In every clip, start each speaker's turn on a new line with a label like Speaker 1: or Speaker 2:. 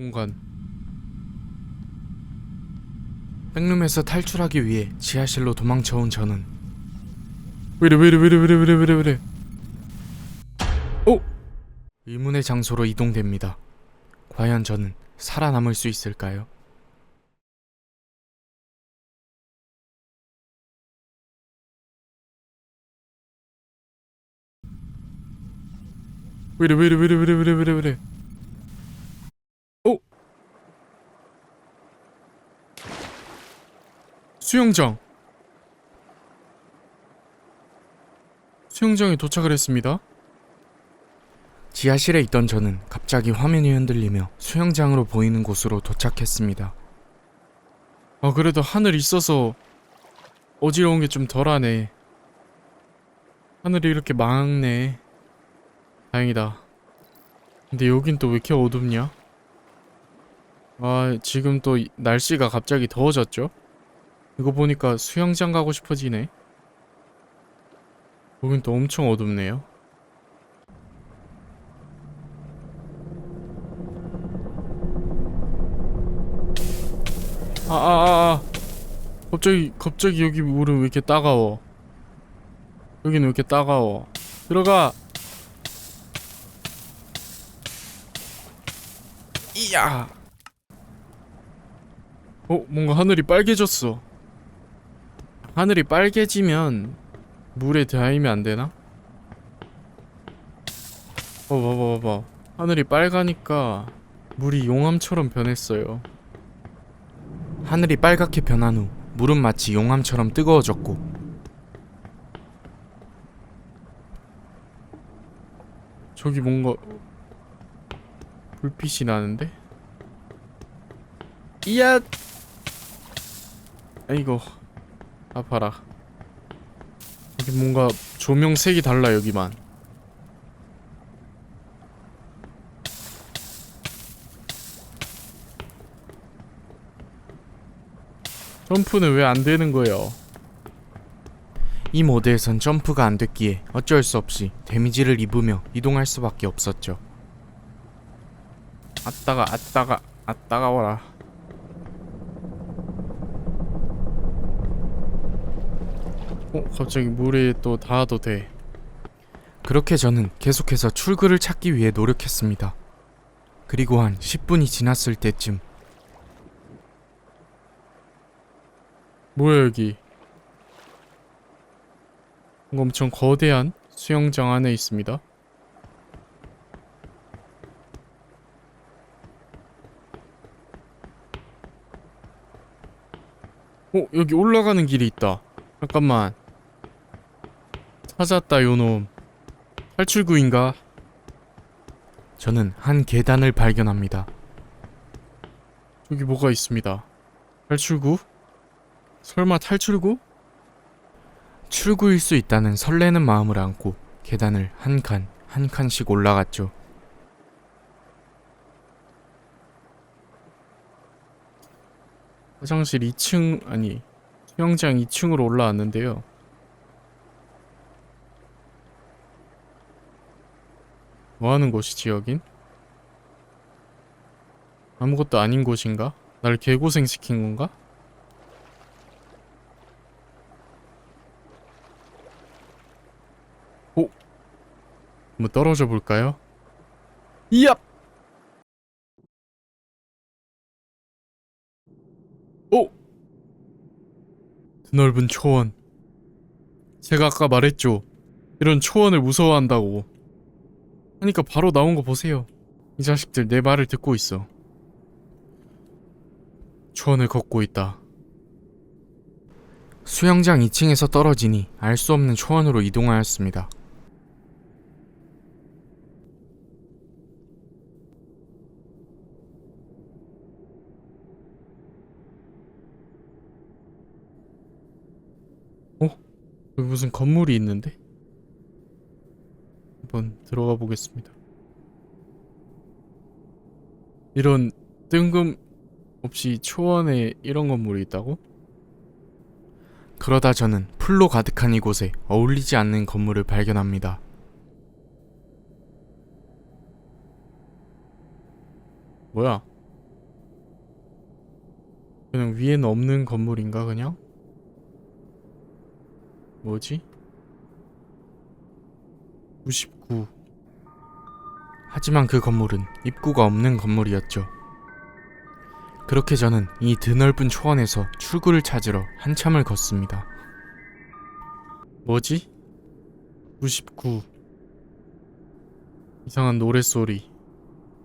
Speaker 1: 공간 백룸에서 탈출하기 위해 지하실로 도망쳐온 저는 왜래 왜래 왜래 왜래 왜래 왜래 왜래 오! 의문의 장소로 이동됩니다 과연 저는 살아남을 수 있을까요? 왜래 왜래 왜래 왜래 왜래 왜래 왜래 수영장 수영장에 도착을 했습니다 지하실에 있던 저는 갑자기 화면이 흔들리며 수영장으로 보이는 곳으로 도착했습니다 아 그래도 하늘 있어서 어지러운 게 좀 덜하네 하늘이 이렇게 맑네 다행이다. 근데 여긴 또 왜 이렇게 어둡냐? 아, 지금 또 이- 날씨가 갑자기 더워졌죠? 이거 보니까 수영장 가고 싶어지네. 여긴 또 엄청 어둡네요. 아, 아, 아, 아. 갑자기, 갑자기 여기 물은 왜 이렇게 따가워? 여기는 왜 이렇게 따가워? 들어가! 이야. 어, 뭔가 하늘이 빨개졌어. 하늘이 빨개지면 물에 닿으면 안 되나? 어, 봐봐, 봐봐. 하늘이 빨가니까 물이 용암처럼 변했어요. 하늘이 빨갛게 변한 후 물은 마치 용암처럼 뜨거워졌고 저기 뭔가 불빛이 나는데? 이야! 아이고 아파라 여기 뭔가 조명 색이 달라 여기만 점프는 왜 안 되는 거예요? 이 모드에선 점프가 안 됐기에 어쩔 수 없이 데미지를 입으며 이동할 수밖에 없었죠. 아따가 아따가 아따가워라 어? 갑자기 물에 또 닿아도 돼. 그렇게 저는 계속해서 출구를 찾기 위해 노력했습니다. 그리고 한 10분이 지났을 때쯤. 뭐야 여기? 엄청 거대한 수영장 안에 있습니다. 어 여기 올라가는 길이 있다. 잠깐만 찾았다 요놈 탈출구인가? 저는 한 계단을 발견합니다 저기 뭐가 있습니다 탈출구? 설마 탈출구? 출구일 수 있다는 설레는 마음을 안고 계단을 한 칸, 한 칸씩 올라갔죠. 화장실 2층 아니 수영장 2층으로 올라왔는데요. 뭐 하는 곳이지 여긴? 아무것도 아닌 곳인가? 날 개고생 시킨 건가? 오, 한번 떨어져 볼까요? 이야! 오! 드넓은 초원. 제가 아까 말했죠. 이런 초원을 무서워한다고. 하니까 바로 나온 거 보세요. 이 자식들 내 말을 듣고 있어. 초원을 걷고 있다. 수영장 2층에서 떨어지니 알 수 없는 초원으로 이동하였습니다. 어? 여기 무슨 건물이 있는데? 한번 들어가 보겠습니다. 이런 뜬금 없이 초원에 이런 건물이 있다고? 그러다 저는 풀로 가득한 이곳에 어울리지 않는 건물을 발견합니다. 뭐야? 그냥 위에는 없는 건물인가 그냥? 뭐지? 99 하지만 그 건물은 입구가 없는 건물이었죠. 그렇게 저는 이 드넓은 초원에서 출구를 찾으러 한참을 걷습니다. 뭐지? 99 이상한 노랫소리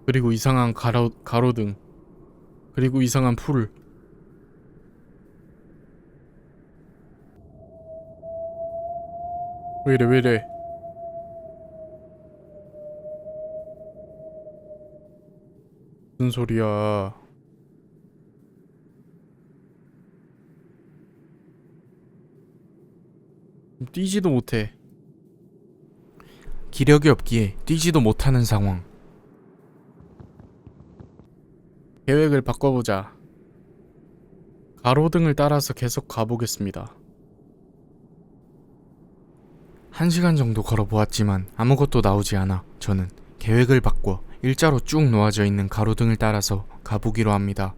Speaker 1: 그리고 이상한 가로, 가로등 그리고 이상한 풀 왜 이래 왜 이래 무슨 소리야? 뛰지도 못해. 기력이 없기에 뛰지도 못하는 상황. 계획을 바꿔보자. 가로등을 따라서 계속 가보겠습니다. 한 시간 정도 걸어보았지만 아무것도 나오지 않아 저는 계획을 바꿔 일자로 쭉 놓아져 있는 가로등을 따라서 가보기로 합니다.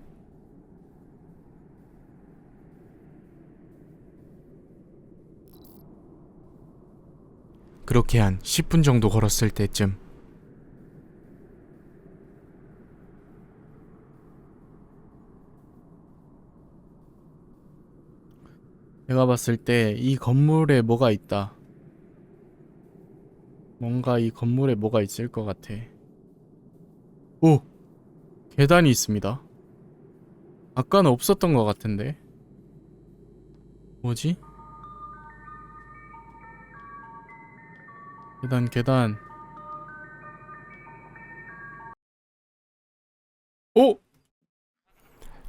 Speaker 1: 그렇게 한 10분 정도 걸었을 때쯤 내가 봤을 때 이 건물에 뭐가 있다. 뭔가 이 건물에 뭐가 있을 것 같아. 오! 계단이 있습니다. 아까는 없었던 것 같은데. 뭐지? 계단, 계단. 오!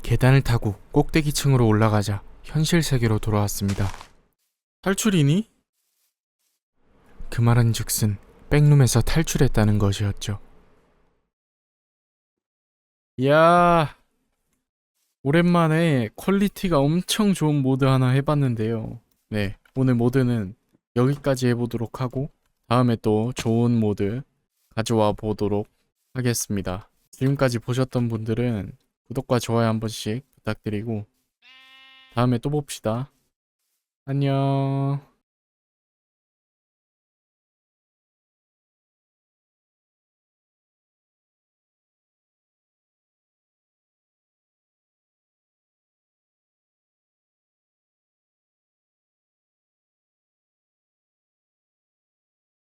Speaker 1: 계단을 타고 꼭대기층으로 올라가자 현실 세계로 돌아왔습니다. 탈출이니? 그 말은 즉슨 백룸에서 탈출했다는 것이었죠. 이야, 오랜만에 퀄리티가 엄청 좋은 모드 하나 해봤는데요. 네, 오늘 모드는 여기까지 해보도록 하고 다음에 또 좋은 모드 가져와 보도록 하겠습니다. 지금까지 보셨던 분들은 구독과 좋아요 한 번씩 부탁드리고 다음에 또 봅시다. 안녕.